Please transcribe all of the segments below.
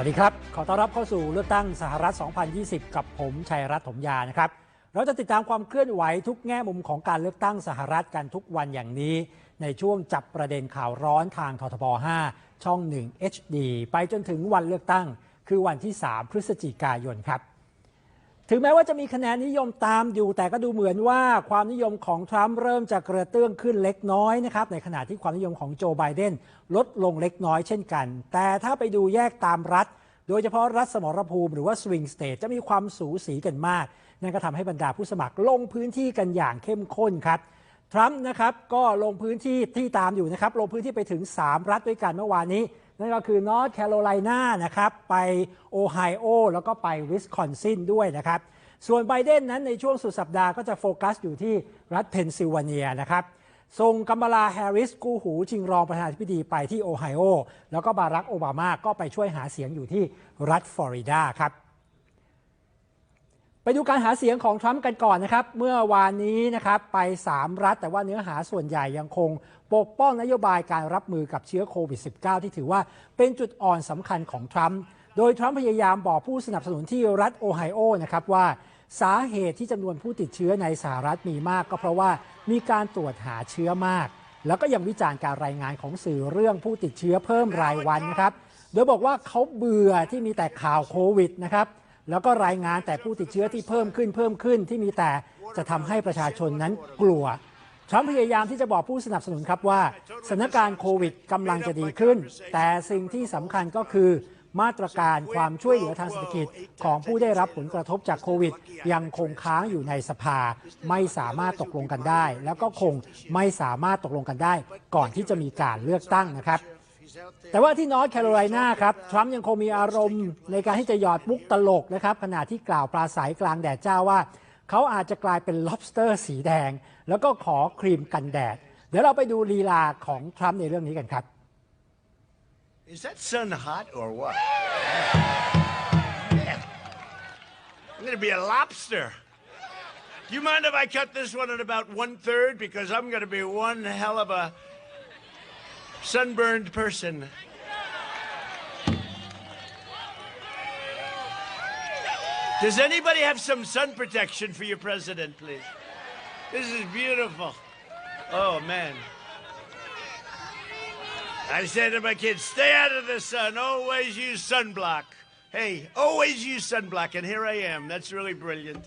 วัสดีครับ ขอต้อนรับเข้าสู่เลือกตั้งสหรัฐ 2020 กับผมชัยรัตน์ถมยานะครับ เราจะติดตามความเคลื่อนไหวทุกแง่มุมของการเลือกตั้งสหรัฐกันทุกวันอย่างนี้ ในช่วงจับประเด็นข่าวร้อนทางททบ 5 ช่อง 1 HD ไปจนถึงวันเลือกตั้ง คือวันที่ 3 พฤศจิกายนครับ ถึงแม้ว่าจะมีคะแนนนิยมตามอยู่ แต่ก็ดูเหมือนว่าความนิยมของทรัมป์เริ่มจะกระเตื้องขึ้นเล็กน้อยนะครับในขณะที่ความนิยมของโจไบเดนลดลงเล็กน้อยเช่นกัน แต่ถ้าไปดูแยกตามรัฐ โดยเฉพาะรัฐสมรภูมิหรือว่าสวิงสเตทจะมีความสูสีกันมาก นั่นก็ทำให้บรรดาผู้สมัครลงพื้นที่กันอย่างเข้มข้นครับทรัมป์นะครับก็ลงพื้นที่ที่ตามอยู่นะครับลงพื้นที่ไปถึง 3 รัฐด้วยกันเมื่อวานนี้ นั่นก็คือนอร์ทแคโรไลนานะครับไปโอไฮโอแล้วก็ไปวิสคอนซินด้วยนะครับ ส่วนไบเดนนั้นในช่วงสุดสัปดาห์ก็จะโฟกัสอยู่ที่รัฐเพนซิลเวเนียนะครับส่งกัมบลาแฮร์ริสกูหูชิงรองประธานาธิบดีไปที่โอไฮโอแล้วก็บารักโอบามาก็ไปช่วยหาเสียงอยู่ที่รัฐฟลอริดาครับ ไปดูการหาเสียงของทรัมป์กันก่อนนะครับ เมื่อวานนี้นะครับไป 3 รัฐ แต่ว่าเนื้อหาส่วนใหญ่ยังคง ปกป้องนโยบายการรับมือกับเชื้อโควิด -19 ที่ถือว่าเป็นจุดอ่อนสำคัญของทรัมป์โดยทรัมป์พยายามบอกผู้สนับสนุนที่รัฐโอไฮโอนะครับว่าสาเหตุที่จำนวนผู้ติดเชื้อในสหรัฐมีมาก ก็เพราะว่ามีการตรวจหาเชื้อมาก แล้วก็ยังวิจารณ์การรายงานของสื่อเรื่องผู้ติดเชื้อเพิ่มรายวันนะครับโดยบอกว่าเขาเบื่อที่มีแต่ข่าวโควิดนะครับ แล้วก็รายงานแต่ผู้ติดเชื้อที่เพิ่มขึ้นเพิ่มขึ้นที่มีแต่จะทำให้ประชาชนนั้นกลัวทรัมป์พยายามที่จะบอกผู้สนับสนุนครับว่าสถานการณ์โควิดกำลังจะดีขึ้น แต่สิ่งที่สำคัญก็คือมาตรการความช่วยเหลือทางเศรษฐกิจของผู้ได้รับผลกระทบจากโควิด ยังคงค้างอยู่ในสภา ไม่สามารถตกลงกันได้ แล้วก็คงไม่สามารถตกลงกันได้ ก่อนที่จะมีการเลือกตั้งนะครับ แต่ว่าที่นอร์ทแคโรไลนาครับทรัมป์ยังคงมีอารมณ์ในการที่จะหยอดมุกตลกนะครับขณะที่กล่าวปราศัยกลางแดดเจ้าว่า เขาอาจจะกลายเป็น lobster สีแดง แล้วก็ขอครีมกันแดด เดี๋ยวเราไปดูลีลาของทรัมป์ในเรื่องนี้กันครับ Is that sun hot or what? Man, I'm gonna be a lobster. Do you mind if I cut this one at about one third? Because I'm gonna be one hell of a sunburned person. Does anybody have some sun protection for your president, please? This is beautiful. Oh, man. I said to my kids, stay out of the sun. Always use sunblock. Hey, always use sunblock. And here I am. That's really brilliant.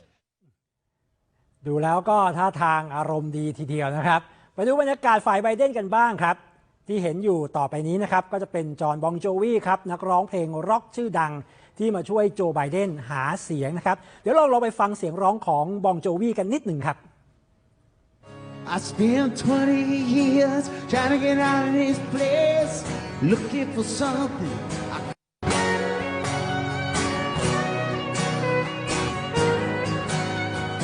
ดูแล้วก็ท่าทางอารมณ์ดีทีเดียวนะครับ ไปดูบรรยากาศฝ่ายไบเดนกันบ้างครับ ที่เห็นอยู่ต่อไปนี้นะครับก็จะเป็นจอห์นบองโจวีครับนักร้องเพลงร็อกชื่อดัง ที่มาช่วยโจไบเดนหาเสียงนะครับ เดี๋ยวเราเราไปฟังเสียงร้องของบองโจวีกันนิดหนึ่งครับ I spent 20 years trying to get out of this place, looking for something.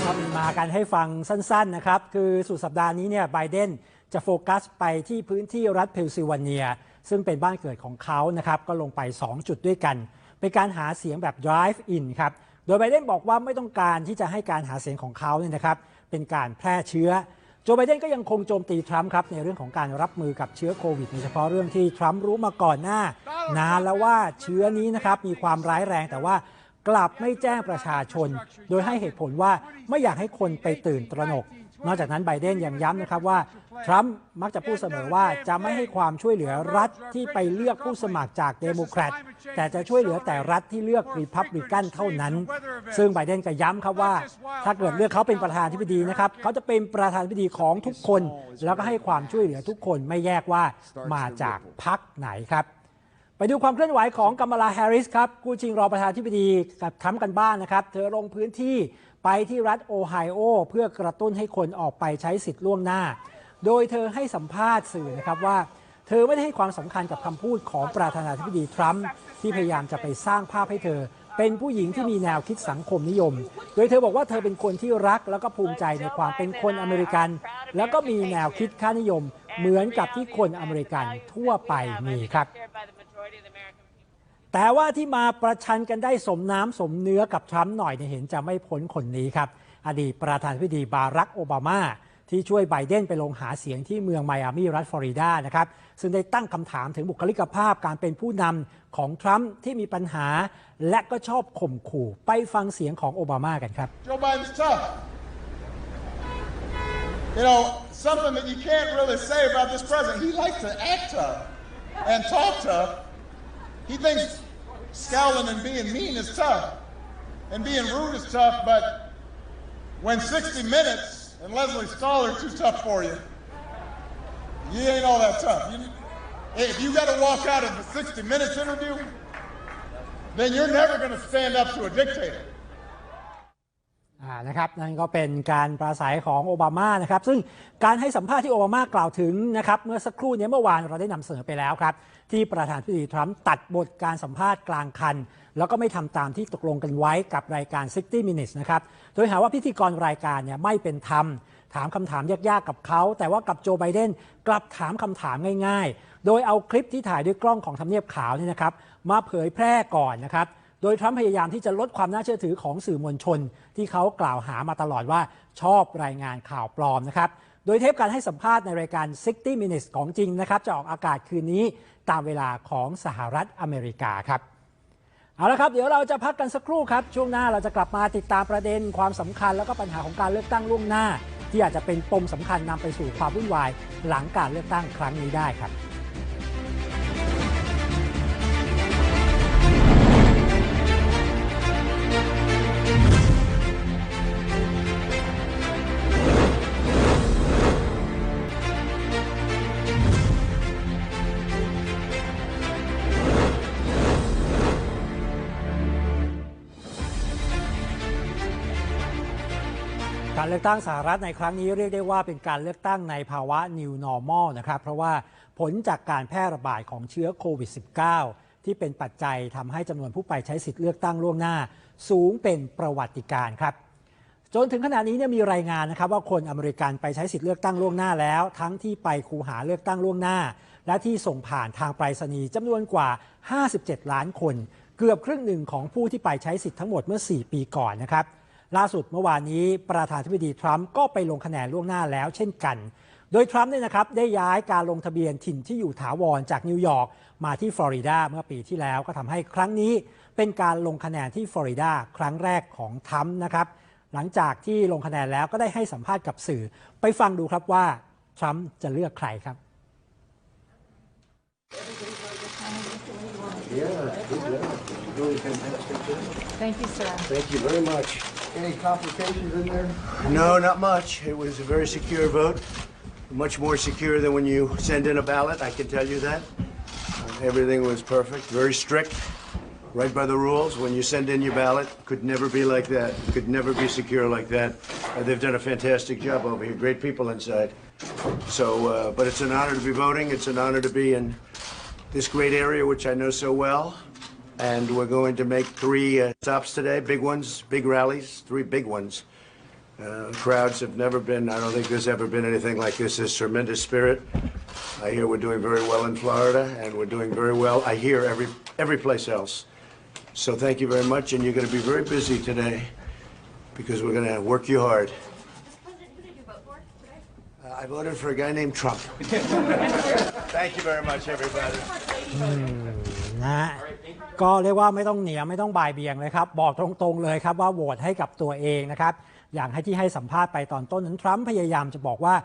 ก็มีมากันให้ฟังสั้นๆนะครับ คือสุดสัปดาห์นี้เนี่ยไบเดน จะโฟกัสไปที่พื้นที่รัฐเพนซิลเวเนีย ซึ่งเป็นบ้านเกิดของเขานะครับก็ลงไป 2 จุดด้วยกัน เป็นการหาเสียงแบบ drive in ครับโดยไบเดนบอกว่าไม่ต้องการที่จะให้การหาเสียงของเขาเนี่ยนะครับเป็นการแพร่เชื้อโจไบเดนก็ยังคงโจมตีทรัมป์ครับในเรื่องของการรับมือกับเชื้อโควิดโดยเฉพาะเรื่องที่ทรัมป์รู้มาก่อนหน้า นานแล้วว่าเชื้อนี้นะครับมีความร้ายแรงแต่ว่ากลับไม่แจ้งประชาชน โดยให้เหตุผลว่าไม่อยากให้คนไปตื่นตระหนก นอกจากนั้นไบเดนยังย้ำนะครับว่า ทรัมป์มักจะพูดเสมอว่าจะไม่ให้ความช่วยเหลือรัฐที่ไปเลือกผู้สมัครจากเดโมแครตแต่จะช่วยเหลือแต่รัฐที่เลือกรีพับลิกันเท่านั้น ซึ่งไบเดนก็ย้ำครับว่า ถ้าเกิดเลือกเขาเป็นประธานธิบดีนะครับเขาจะเป็นประธานธิบดีของทุกคน แล้วก็ให้ความช่วยเหลือทุกคนไม่แยกว่ามาจากพรรคไหนครับไปดูความเคลื่อนไหวของกัมลาแฮร์ริสครับกู้ชิงรองประธานาธิบดีกับทรัมป์กันบ้างนะครับ เธอลงพื้นที่ไปที่รัฐโอไฮโอ เพื่อกระตุ้นให้คนออกไปใช้สิทธิ์ล่วงหน้า โดยเธอให้สัมภาษณ์สื่อนะครับว่า เธอไม่ได้ให้ความสำคัญกับคำพูดของประธานาธิบดีทรัมป์ที่พยายามจะไปสร้างภาพให้เธอ เป็นผู้หญิงที่มีแนวคิดสังคมนิยม โดยเธอบอกว่าเธอเป็นคนที่รักแล้วก็ภูมิใจในความเป็นคนอเมริกัน แล้วก็มีแนวคิดค่านิยม เหมือนกับที่คนอเมริกันทั่วไปมีครับแต่ว่าที่มาประชันกันได้สมน้ำสมเนื้อกับทรัมป์หน่อยเนี่ยเห็นจะไม่พ้นคนนี้ครับ อดีตประธานาธิบดีบารักโอบามา ที่ช่วยไบเดนไปลงหาเสียงที่เมืองไมอามีรัฐฟลอริดานะครับซึ่งได้ตั้งคำถามถึงบุคลิกภาพการเป็นผู้นำของทรัมป์ที่มีปัญหา และก็ชอบข่มขู่ไปฟังเสียงของโอบามากันครับ Joe Biden's tough. You know, something that you can't really say about this president. He likes to act tough and talk tough. He thinks scowling and being mean is tough and being rude is tough, but when 60 Minutes and Leslie Stahl are too tough for you, you ain't all that tough. You, if you got to walk out of the 60 Minutes interview, then you're never going to stand up to a dictator. อ่านะครับนั่นก็เป็นการปราศัยของโอบามานะครับซึ่งการให้สัมภาษณ์ที่โอบามากล่าวถึงนะครับเมื่อสักครู่นี้เมื่อวานเราได้นำเสนอไปแล้วครับ ที่ประธานาธิบดีทรัมป์ตัดบทการสัมภาษณ์กลางคัน แล้วก็ไม่ทำตามที่ตกลงกันไว้กับรายการ 60 minutes นะครับ โดยหาว่าพิธีกรรายการเนี่ยไม่เป็นธรรม ถามคำถามยากๆกับเขา แต่ว่ากับโจไบเดนกลับถามคำถามง่ายๆ โดยเอาคลิปที่ถ่ายด้วยกล้องของทำเนียบขาวเนี่ยนะครับ มาเผยแพร่ก่อนนะครับโดยทรัมป์พยายามที่จะลดความน่าเชื่อถือของสื่อมวลชน ที่เขากล่าวหามาตลอดว่าชอบรายงานข่าวปลอมนะครับ โดยเทปการให้สัมภาษณ์ในรายการ 60 minutes ของจริงนะครับ จะออกอากาศคืนนี้ตามเวลาของสหรัฐอเมริกาครับ เอาละครับ เดี๋ยวเราจะพักกันสักครู่ครับ ช่วงหน้าเราจะกลับมาติดตามประเด็นความสำคัญ แล้วก็ปัญหาของการเลือกตั้งล่วงหน้า ที่อาจจะเป็นปมสำคัญนำไปสู่ความวุ่นวาย หลังการเลือกตั้งครั้งนี้ได้ครับ การเลือกตั้งสหรัฐในครั้งนี้เรียกได้ว่าเป็นการเลือกตั้งในภาวะ new normal นะครับ เพราะว่าผลจากการแพร่ระบาดของเชื้อโควิด -19 ที่เป็นปัจจัยทำให้จำนวนผู้ไปใช้สิทธิ์เลือกตั้งล่วงหน้า สูงเป็นประวัติการครับ จนถึงขณะนี้เนี่ยมีรายงานนะครับว่าคนอเมริกันไปใช้สิทธิ์เลือกตั้งล่วงหน้าแล้ว ทั้งที่ไปคูหาเลือกตั้งล่วงหน้า และที่ส่งผ่านทางไปรษณีย์จำนวนกว่า 57 ล้านคน เกือบครึ่งหนึ่งของผู้ที่ไปใช้สิทธิ์ทั้งหมดเมื่อ 4 ปีก่อนนะครับ ล่าสุดเมื่อวานนี้ประธานาธิบดีทรัมป์ก็ไปลงคะแนนล่วงหน้าแล้วเช่นกัน โดยทรัมป์เนี่ยนะครับได้ย้ายการลงทะเบียนถิ่นที่อยู่ถาวรจากนิวยอร์กมาที่ฟลอริดาเมื่อปีที่แล้วก็ทำให้ครั้งนี้ เป็นการลงคะแนนที่ฟลอริดาครั้งแรกของทรัมป์นะครับหลังจากที่ลงคะแนนแล้วก็ได้ให้สัมภาษณ์กับสื่อ ไปฟังดูครับว่าทรัมป์จะเลือกใครครับ Thank you, sir. Thank you very much. Any complications in there? No, not much. It was a very secure vote. Much more secure than when you send in a ballot, I can tell you that. Everything was perfect, very strict, right by the rules. When you send in your ballot, could never be like that. Could never be secure like that. Uh, they've done a fantastic job over here. Great people inside. So, uh, but it's an honor to be voting. It's an honor to be in this great area, which I know so well and we're going to make three uh, stops today, big ones, big rallies, three big ones. Uh, crowds have never been, I don't think there's ever been anything like this. This tremendous spirit. I hear we're doing very well in Florida, and we're doing very well, I hear, every, every place else. So thank you very much, and you're going to be very busy today because we're going to work you hard. Uh, I voted for a guy named Trump. thank you very much, everybody. Mm, nah. ก็เรียกว่าไม่ต้องเหนียวไม่ต้องบ่ายเบี่ยงเลยครับ บอกตรงๆเลยครับว่าโหวตให้กับตัวเองนะครับ อย่างให้ที่ให้สัมภาษณ์ไปตอนต้นนั้นทรัมป์พยายามจะบอกว่า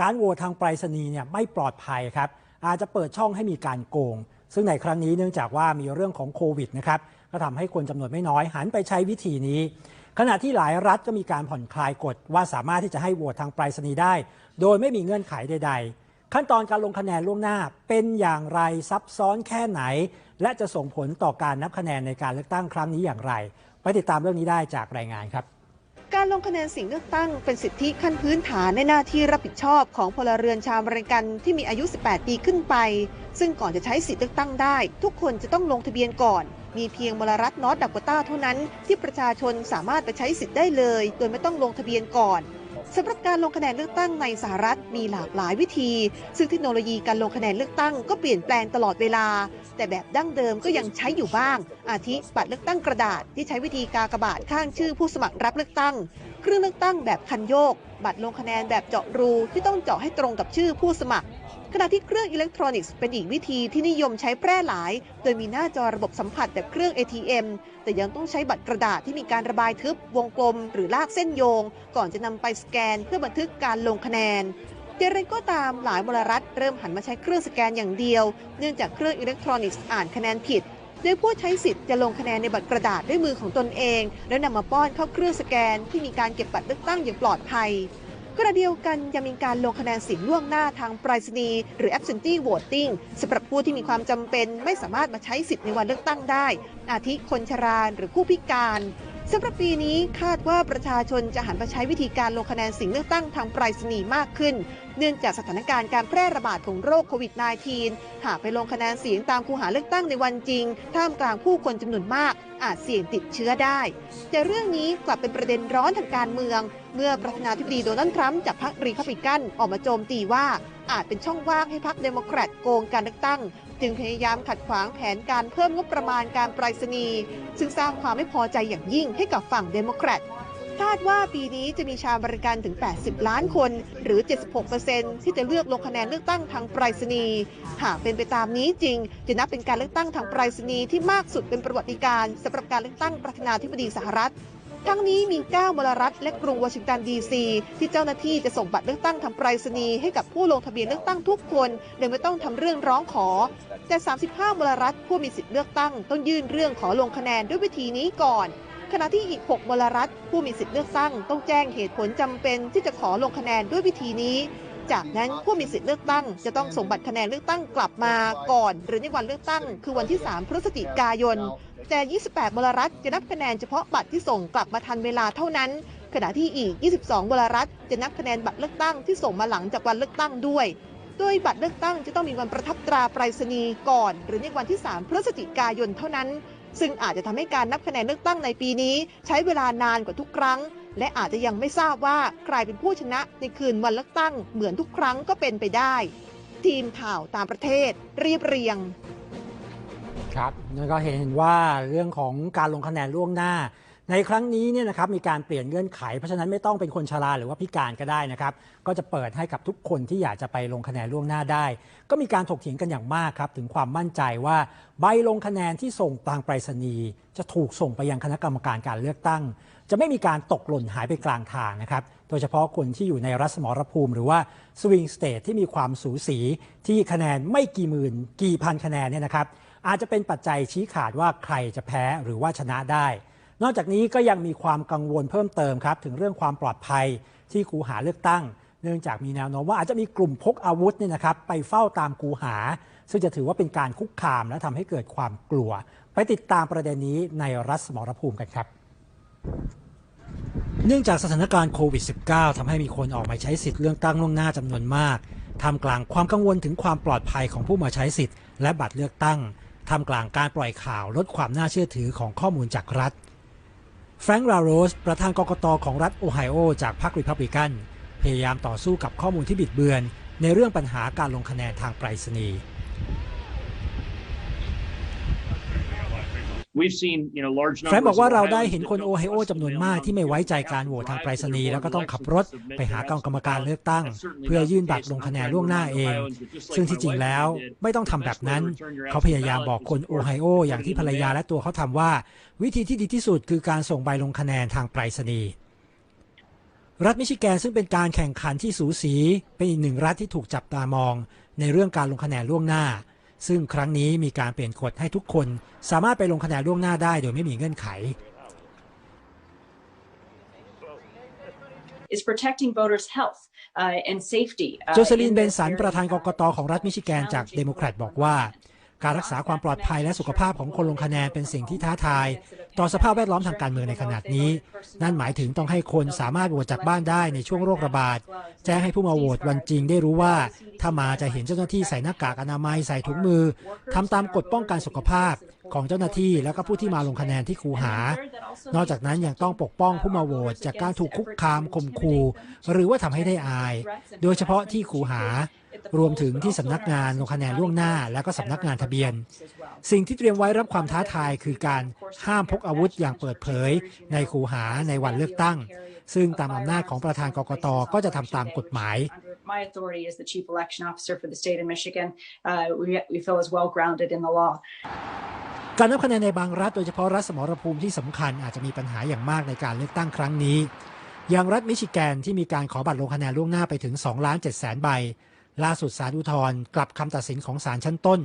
การโหวตทางไปรษณีย์เนี่ยไม่ปลอดภัยครับ อาจจะเปิดช่องให้มีการโกง ซึ่งในครั้งนี้เนื่องจากว่ามีเรื่องของโควิดนะครับก็ทำให้คนจำนวนไม่น้อยหันไปใช้วิธีนี้ ขณะที่หลายรัฐก็มีการผ่อนคลายกฎว่าสามารถที่จะให้โหวตทางไปรษณีย์ได้ โดยไม่มีเงื่อนไขใด ๆ ขั้นตอนการลงคะแนนล่วงหน้าเป็นอย่างไรซับซ้อนแค่ไหน และจะส่งผลต่อการนับคะแนนในการเลือกตั้งครั้งนี้อย่างไร ไปติดตามเรื่องนี้ได้จากรายงานครับ การลงคะแนนเสิ่งเลือกตั้งเป็นสิทธิขั้นพื้นฐานในหน้าที่รับผิดชอบของพลเรือนชาวอเมริกันที่มีอายุ 18 ปีขึ้นไป ซึ่งก่อนจะใช้สิทธิเลือกตั้งได้ ทุกคนจะต้องลงทะเบียนก่อนมีเพียงมลรัฐนอร์ทดักโกต้าเท่านั้นที่ประชาชนสามารถไปใช้สิทธิ์ได้เลย โดยไม่ต้องลงทะเบียนก่อน สำหรับการลงคะแนนเลือกตั้งในสหรัฐมีหลากหลายวิธี ซึ่งเทคโนโลยีการลงคะแนนเลือกตั้งก็เปลี่ยนแปลงตลอดเวลา แต่แบบดั้งเดิมก็ยังใช้อยู่บ้าง อาทิบัตรเลือกตั้งกระดาษที่ใช้วิธีกากบาทข้างชื่อผู้สมัครรับเลือกตั้ง เครื่องเลือกตั้งแบบคันโยก บัตรลงคะแนนแบบเจาะรูที่ต้องเจาะให้ตรงกับชื่อผู้สมัคร ขณะที่เครื่องอิเล็กทรอนิกส์เป็นอีกวิธีที่นิยมใช้แพร่หลาย โดยมีหน้าจอระบบสัมผัสแบบเครื่อง ATM แต่ยังต้องใช้บัตรกระดาษที่มีการระบายทึบ วงกลม หรือลากเส้นโยง ก่อนจะนำไปสแกน เพื่อบันทึกการลงคะแนนอย่างไรก็ตามหลายมลรัฐเริ่มหันมาใช้เครื่องสแกนอย่างเดียว เนื่องจากเครื่องอิเล็กทรอนิกส์อ่านคะแนนผิดโดยผู้ใช้สิทธิ์จะลงคะแนนในบัตรกระดาษด้วยมือของตนเอง แล้วนำมาป้อนเข้าเครื่องสแกนที่มีการเก็บบัตรเลือกตั้งอย่างปลอดภัย ขณะเดียวกันยังมีการลงคะแนนเสียงล่วงหน้าทางไปรษณีย์หรือ absentee voting สำหรับผู้ที่มีความจำเป็นไม่สามารถมาใช้สิทธิ์ในวันเลือกตั้งได้ อาทิคนชราหรือผู้พิการสำหรับปีนี้คาดว่าประชาชนจะหันมาใช้วิธีการลงคะแนนเสียงเลือกตั้งทางไปรษณีย์มากขึ้น เนื่องจากสถานการณ์การแพร่ระบาดของโรคโควิด -19 หากไปลงคะแนนเสียงตามคูหาเลือกตั้งในวันจริง ท่ามกลางผู้คนจำนวนมาก อาจเสี่ยงติดเชื้อได้ แต่เรื่องนี้กลับเป็นประเด็นร้อนทางการเมือง เมื่อประธานาธิบดีโดนัลด์ทรัมป์จากพรรครีพับลิกันออกมาโจมตีว่าอาจเป็นช่องว่างให้พรรคเดโมแครตโกงการเลือกตั้ง จึงพยายามขัดขวางแผนการเพิ่มงบประมาณการไปรษณีย์ซึ่งสร้างความไม่พอใจอย่างยิ่งให้กับฝั่งเดโมแครตคาดว่าปีนี้จะมีชาวอเมริกันถึง 80 ล้านคน หรือ 76%ที่จะเลือกลงคะแนนเลือกตั้งทางไปรษณีย์ หากเป็นไปตามนี้จริง จะนับเป็นการเลือกตั้งทางไปรษณีย์ที่มากสุดเป็นประวัติการณ์สำหรับการเลือกตั้งประธานาธิบดีสหรัฐ ทั้งนี้มี9มลรัฐและกรุงวอชิงตันดีซีที่เจ้าหน้าที่จะส่งบัตรเลือกตั้งทางไปรษณีย์ให้กับผู้ลงทะเบียนเลือกตั้งทุกคน โดยไม่ต้องทำเรื่องร้องขอ แต่ 35 มลรัฐผู้มีสิทธิ์เลือกตั้งต้องยื่นเรื่องขอลงคะแนนด้วยวิธีนี้ก่อน ขณะที่อีก 6 มลรัฐผู้มีสิทธิ์เลือกตั้งต้องแจ้งเหตุผลจำเป็นที่จะขอลงคะแนนด้วยวิธีนี้จากนั้นผู้มีสิทธิ์เลือกตั้ง จะต้องส่งบัตรคะแนนเลือกตั้งกลับมาก่อน หรือในวันเลือกตั้ง คือวันที่ 3 พฤศจิกายน แต่28มลรัฐจะนับคะแนนเฉพาะบัตรที่ส่งกลับมาทันเวลาเท่านั้น ขณะที่อีก 22มลรัฐจะนับคะแนนบัตรเลือกตั้งที่ส่งมาหลังจากวันเลือกตั้งด้วย โดยบัตรเลือกตั้งจะต้องมีวันประทับตราไปรษณีย์ก่อน หรือในวันที่ 3 พฤศจิกายนเท่านั้น ซึ่งอาจจะทำให้การนับคะแนนเลือกตั้งในปีนี้ ใช้เวลานานกว่าทุกครั้ง และอาจจะยังไม่ทราบว่าใครเป็นผู้ชนะในคืนวันเลือกตั้งเหมือนทุกครั้งก็เป็นไปได้ ทีมข่าวตางประเทศ เรียบเรียง ครับนั่นก็เห็นว่าเรื่องของการลงคะแนนล่วงหน้า ในครั้งนี้เนี่ยนะครับมีการเปลี่ยนเงื่อนไข เพราะฉะนั้นไม่ต้องเป็นคนชราหรือว่าพิการก็ได้นะครับ ก็จะเปิดให้กับทุกคนที่อยากจะไปลงคะแนนล่วงหน้าได้ ก็มีการถกเถียงกันอย่างมากครับ ถึงความมั่นใจว่าใบลงคะแนนที่ส่งทางไปรษณีย์จะถูกส่งไปยังคณะกรรมการการเลือกตั้ง จะไม่มีการตกหล่นหายไปกลางทางนะครับโดยเฉพาะคนที่อยู่ในรัฐสมรภูมิ หรือว่าสวิงสเตทที่มีความสูสีที่คะแนนไม่กี่หมื่นกี่พันคะแนนเนี่ยนะครับ อาจจะเป็นปัจจัยชี้ขาดว่าใครจะแพ้หรือว่าชนะได้ นอกจากนี้ก็ยังมีความกังวลเพิ่มเติมครับถึงเรื่องความปลอดภัยที่คูหาเลือกตั้ง เนื่องจากมีแนวโน้มว่าอาจจะมีกลุ่มพกอาวุธเนี่ยนะครับไปเฝ้าตามคูหา ซึ่งจะถือว่าเป็นการคุกคามและทำให้เกิดความกลัว ไปติดตามประเด็นนี้ในรัฐสมรภูมิกันครับเนื่องจากสถานการณ์โควิด -19 ทำให้มีคนออกมาใช้สิทธิ์เลือกตั้งล่วงหน้าจำนวนมาก ท่ามกลางความกังวลถึงความปลอดภัยของผู้มาใช้สิทธิ์และบัตรเลือกตั้ง ท่ามกลางการปล่อยข่าวลดความน่าเชื่อถือของข้อมูลจากรัฐแฟรงค์ลาโรส ประธานกกตของรัฐโอไฮโอจากพรรคริพับลิกัน พยายามต่อสู้กับข้อมูลที่บิดเบือน ในเรื่องปัญหาการลงคะแนนทางไปรษณีย์ We've seen, you know, large แฟรง numbers ค์บอกว่า of เราได้ Ohioans เห็น that คน don't โอไฮโอ trust จำนวน the มาก mail-in ที่ไม่ไว้ใจ voting การโหวตทาง process, ไปรษณีย์ drive แล้วก็ต้องขับรถ to their ไปหากรรมกรรมการเลือกตั้ง That's certainly เพื่อ not ยื่น the บัตร case. ลงคะแนน I'm ล่วงหน้า trying to เอง remind Ohioans that just like ซึ่ง my ที่จริง wife แล้ว did, ไม่ต้อง the ทำแบบ best way นั้น to return your เขาพยายามบอกคน absentee โอ ballot ไฮ is โอ to put it อย่างที่ in the ภรรยา mail. และตัวเขาทำว่า วิธีที่ดีที่สุดคือการส่งใบลงคะแนนทางไปรษณีย์รัฐมิชิแกนซึ่งเป็นการแข่งขันที่สูสีเป็นอีกหนึ่งรัฐที่ถูกจับตามอง ในเรื่องการลงคะแนนล่วงหน้า ซึ่งครั้งนี้มีการเปลี่ยนกฎให้ทุกคนสามารถไปลงคะแนนล่วงหน้าได้โดยไม่มีเงื่อนไข is protecting voters' health uh, and safety. uh, โจเซลิน in เบน this สัน very ประธานกกต challenging ของรัฐมิชิแกนจากเดโมแครตบอกว่า การรักษาความปลอดภัยและสุขภาพของคนลงคะแนนเป็นสิ่งที่ท้าทาย ต่อสภาพแวดล้อมทางการเมืองในขณะนี้ นั่นหมายถึงต้องให้คนสามารถโหวตจากบ้านได้ในช่วงโรคระบาด แจ้งให้ผู้มาโหวตวันจริงได้รู้ว่า ถ้ามาจะเห็นเจ้าหน้าที่ใส่หน้ากากอนามัยใส่ถุงมือทำตามกฎป้องกันสุขภาพของเจ้าหน้าที่แล้วก็ผู้ที่มาลงคะแนนที่คูหา นอกจากนั้นยังต้องปกป้องผู้มาโหวตจากการถูกคุกคามข่มขู่หรือว่าทำให้ได้อาย โดยเฉพาะที่คูหา รวมถึงที่สำนักงานลงคะแนนล่วงหน้า และก็สำนักงานทะเบียน สิ่งที่เตรียมไว้รับความท้าทายคือการห้ามพกอาวุธอย่างเปิดเผย ในคูหาในวันเลือกตั้ง ซึ่งตามอำนาจของประธานกกตก็จะทำตามกฎหมาย Under my authority as the chief election officer for the state of Michigan, uh, we, we feel is well grounded in the law. การนับคะแนนในบางรัฐโดยเฉพาะรัฐสมรภูมิที่สำคัญอาจจะมีปัญหาอย่างมากในการเลือกตั้งครั้งนี้ อย่างรัฐมิชิแกนที่มีการขอบัตรลงคะแนนล่วงหน้าไปถึง 2 ล้าน7แสนใบ ล่าสุดศาลอุทธรณ์กลับคำตัดสินของศาลชั้นต้น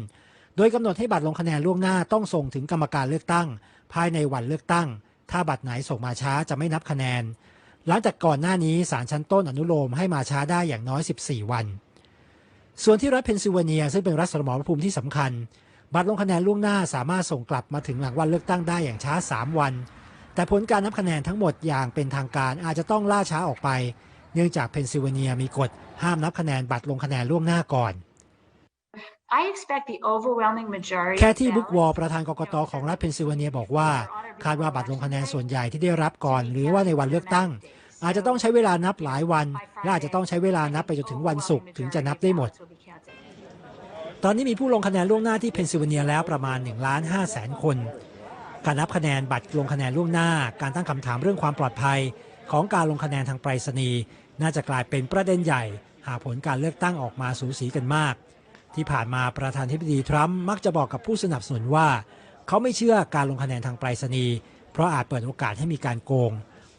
โดยกำหนดให้บัตรลงคะแนนล่วงหน้าต้องส่งถึงกรรมการเลือกตั้ง ภายในวันเลือกตั้ง ถ้าบัตรไหนส่งมาช้าจะไม่นับคะแนน หลังจากก่อนหน้านี้ศาลชั้นต้นอนุโลมให้มาช้าได้อย่างน้อย 14 วัน ส่วนที่รัฐเพนซิลเวเนีย ซึ่งเป็นรัฐสมรภูมิที่สำคัญ บัตรลงคะแนนล่วงหน้าสามารถส่งกลับมาถึงหลังวันเลือกตั้งได้อย่างช้า 3 วัน แต่ผลการนับคะแนนทั้งหมดอย่างเป็นทางการอาจจะต้องล่าช้าออกไป เนื่องจากเพนซิลเวเนียมีกฎห้ามนับคะแนนบัตรลงคะแนนล่วงหน้าก่อน I expect the overwhelming majority แค่ที่บุ๊กวอลประธานกกตของรัฐเพนซิลเวเนียบอกว่า คาดว่าบัตรลงคะแนนส่วนใหญ่ที่ได้รับก่อน หรือว่าในวันเลือกตั้ง อาจจะต้องใช้เวลานับหลายวัน และอาจจะต้องใช้เวลานับไปจนถึงวันศุกร์ถึงจะนับได้หมด ตอนนี้มีผู้ลงคะแนนล่วงหน้าที่เพนซิลเวเนียแล้วประมาณ1ล้าน5แสนคน การนับคะแนนบัตรลงคะแนนล่วงหน้า การตั้งคำถามเรื่องความปลอดภัย ของการลงคะแนนทางไปรษณีย์ น่าจะกลายเป็นประเด็นใหญ่ หากผลการเลือกตั้งออกมาสูสีกันมาก ที่ผ่านมาประธานธิบดีทรัมป์มักจะบอกกับผู้สนับสนุนว่า เขาไม่เชื่อการลงคะแนนทางไปรษณีย์เพราะอาจเปิดโอกาสให้มีการโกง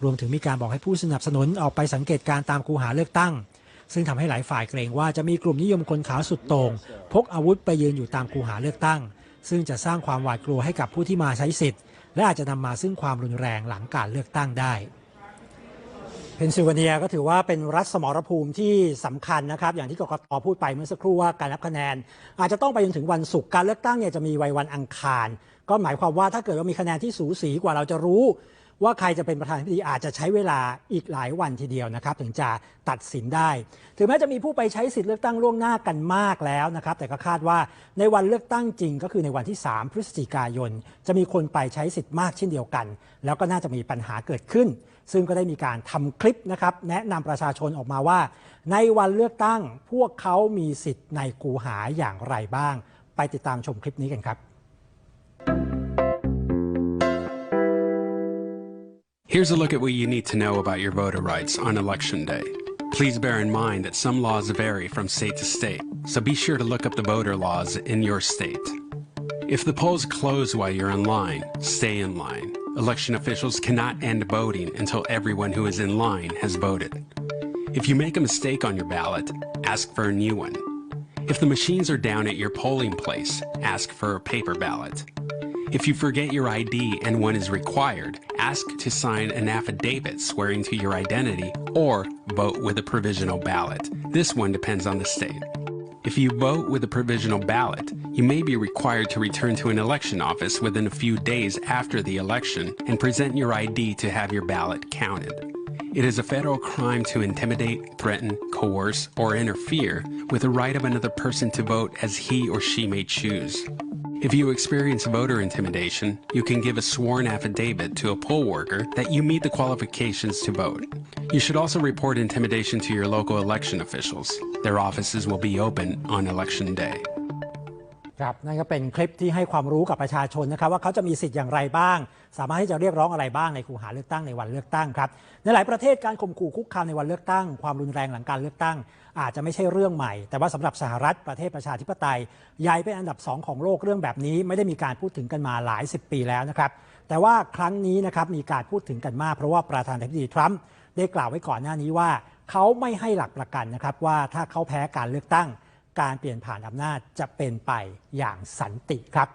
รวมถึงมีการบอกให้ผู้สนับสนุนออกไปสังเกตการตามคูหาเลือกตั้ง ซึ่งทำให้หลายฝ่ายเกรงว่าจะมีกลุ่มนิยมคนขาวสุดโต่งพกอาวุธไปยืนอยู่ตามคูหาเลือกตั้ง ซึ่งจะสร้างความหวาดกลัวให้กับผู้ที่มาใช้สิทธิ์ และอาจจะนำมาซึ่งความรุนแรงหลังการเลือกตั้งได้ เพนซิลเวเนียก็ถือว่าเป็นรัฐสมรภูมิที่สำคัญนะครับ อย่างที่กกตพูดไปเมื่อสักครู่ว่าการนับคะแนน อาจจะต้องไปจนถึงวันศุกร์การเลือกตั้งเนี่ยจะมีไว้วันอังคาร ก็หมายความว่าถ้าเกิดว่ามีคะแนนที่สูสีกว่าเราจะรู้ ว่าใครจะเป็นประธานาธิบดีอาจจะใช้เวลาอีกหลายวันทีเดียวนะครับ ถึงจะตัดสินได้ ถึงแม้จะมีผู้ไปใช้สิทธิ์เลือกตั้งล่วงหน้ากันมากแล้วนะครับ แต่ก็คาดว่าในวันเลือกตั้งจริง ก็คือในวันที่ 3 พฤศจิกายน จะมีคนไปใช้สิทธิ์มากเช่นเดียวกัน แล้วก็น่าจะมีปัญหาเกิดขึ้น ซึ่งก็ได้มีการทำคลิปนะครับแนะนำประชาชนออกมาว่า ในวันเลือกตั้งพวกเขามีสิทธิ์ในกูหาอย่างไรบ้าง ไปติดตามชมคลิปนี้กันครับ Here's a look at what you need to know about your voter rights on Election Day. Please bear in mind that some laws vary from state to state, so be sure to look up the voter laws in your state. If the polls close while you're in line, stay in line. Election officials cannot end voting until everyone who is in line has voted. If you make a mistake on your ballot, ask for a new one. If the machines are down at your polling place, ask for a paper ballot. If you forget your ID and one is required, ask to sign an affidavit swearing to your identity or vote with a provisional ballot. This one depends on the state. If you vote with a provisional ballot, you may be required to return to an election office within a few days after the election and present your ID to have your ballot counted. It is a federal crime to intimidate, threaten, coerce, or interfere with the right of another person to vote as he or she may choose. If you experience voter intimidation, you can give a sworn affidavit to a poll worker that you meet the qualifications to vote. You should also report intimidation to your local election officials. Their offices will be open on election day. ครับนั่นก็เป็นคลิปที่ให้ความรู้กับประชาชนนะครับว่าเขาจะมีสิทธิ์อย่างไรบ้าง สามารถที่จะเรียกร้องอะไรบ้างในคูหาเลือกตั้งในวันเลือกตั้งครับในหลายประเทศการข่มขู่คุกคามในวันเลือกตั้ง ความรุนแรงหลังการเลือกตั้ง อาจจะไม่ใช่เรื่องใหม่ แต่ว่าสำหรับสหรัฐประเทศประชาธิปไตยใหญ่เป็นอันดับสองของโลกเรื่องแบบนี้ ไม่ได้มีการพูดถึงกันมาหลายสิบปีแล้วนะครับแต่ว่าครั้งนี้นะครับมีการพูดถึงกันมากเพราะว่าประธานาธิบดีทรัมป์ได้กล่าวไว้ก่อนหน้านี้ว่า เขาไม่ให้หลักประกันนะครับว่าถ้าเขาแพ้การเลือกตั้ง การเปลี่ยนผ่านอำนาจจะเป็นไปอย่างสันติครับ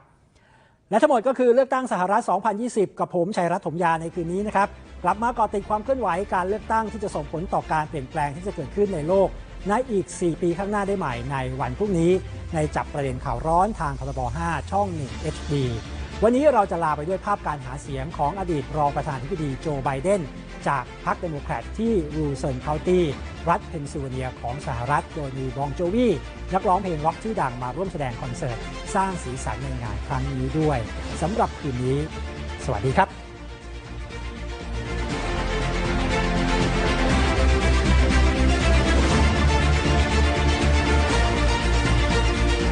และทั้งหมดก็คือเลือกตั้งสหรัฐ 2020 กับผมชัยรัตน์ถมยาในคืนนี้นะครับ กลับมาก่อติดความเคลื่อนไหวการเลือกตั้งที่จะส่งผลต่อการเปลี่ยนแปลงที่จะเกิดขึ้นในโลก ในอีก 4 ปีข้างหน้าได้ใหม่ในวันพรุ่งนี้ ในจับประเด็นข่าวร้อนทางทบ5ช่อง 1 HD วันนี้เราจะลาไปด้วยภาพการหาเสียงของอดีตรองประธานาธิบดีโจไบเดน จากพรรคเดโมแครตที่รูเซนเคาน์ตี้รัฐเพนซิลเวเนียของสหรัฐโดยมีบองโจวีนักร้องเพลงร็อกชื่อดังมาร่วมแสดงคอนเสิร์ต สร้างสีสันในงานครั้งนี้ด้วยสำหรับคืนนี้ สวัสดีครับ